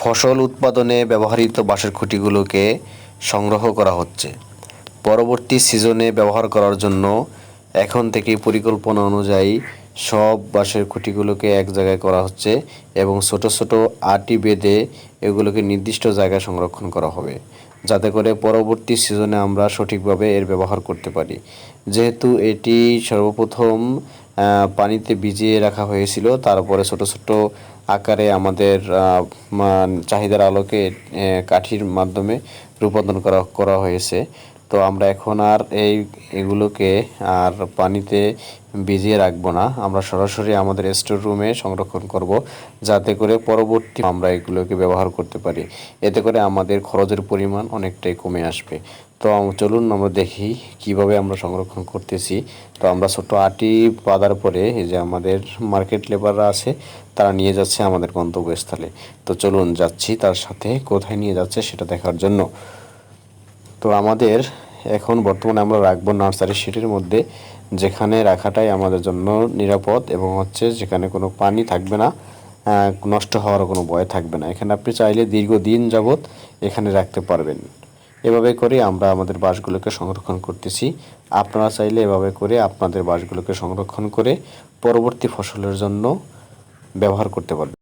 ফসল উৎপাদনে ব্যবহৃত বাঁশের খুঁটিগুলোকে সংগ্রহ করা হচ্ছে। পরবর্তী সিজনে ব্যবহার করার জন্য এখন থেকেই পরিকল্পনা অনুযায়ী সব বাঁশের খুঁটিগুলোকে এক জায়গায় করা হচ্ছে এবং ছোট ছোট আটি বেঁধে এগুলোকে নির্দিষ্ট জায়গায় সংরক্ষণ করা হবে, যাতে করে পরবর্তী সিজনে আমরা সঠিকভাবে এর ব্যবহার করতে পারি। যেহেতু এটি সর্বপ্রথম পানিতে ভিজিয়ে রাখা হয়েছিল, তারপরে ছোট ছোট আকারে আমাদের চাহিদার আলোকে কাঠির মাধ্যমে রূপান্তর করা করা হয়েছে। তো আমরা এখন আর এই এগুলোকে আর পানিতে ভিজিয়ে রাখব না। আমরা সরাসরি আমাদের স্টোর রুমে সংরক্ষণ করব যাতে করে পরবর্তী আমরা এগুলোকে ব্যবহার করতে পারি। এতে করে আমাদের খরচের পরিমাণ অনেকটাই কমে আসবে। তো চলুন আমরা দেখি কীভাবে আমরা সংরক্ষণ করতেছি। তো আমরা ছোট আটি বাঁধার পরে এই যে আমাদের মার্কেট লেবাররা আছে, তারা নিয়ে যাচ্ছে আমাদের গন্তব্যস্থলে। তো চলুন যাচ্ছি, তার সাথে কোথায় নিয়ে যাচ্ছে সেটা দেখার জন্য। তো আমাদের এখন বর্তমানে আমরা রাখব নার্সারি শিটের মধ্যে, যেখানে রাখাটাই আমাদের জন্য নিরাপদ এবং হচ্ছে যেখানে কোনো পানি থাকবে না নষ্ট হওয়ার কোনো ভয় থাকবে না। এখানে আপনি চাইলে দীর্ঘদিন যাবৎ এখানে রাখতে পারবেন। এভাবে করে আমরা আমাদের বাসগুলোকে সংরক্ষণ করতেছি। আপনারা চাইলে এভাবে করে আপনাদের বাসগুলোকে সংরক্ষণ করে পরবর্তী ফসলের জন্য ব্যবহার করতে পারবেন।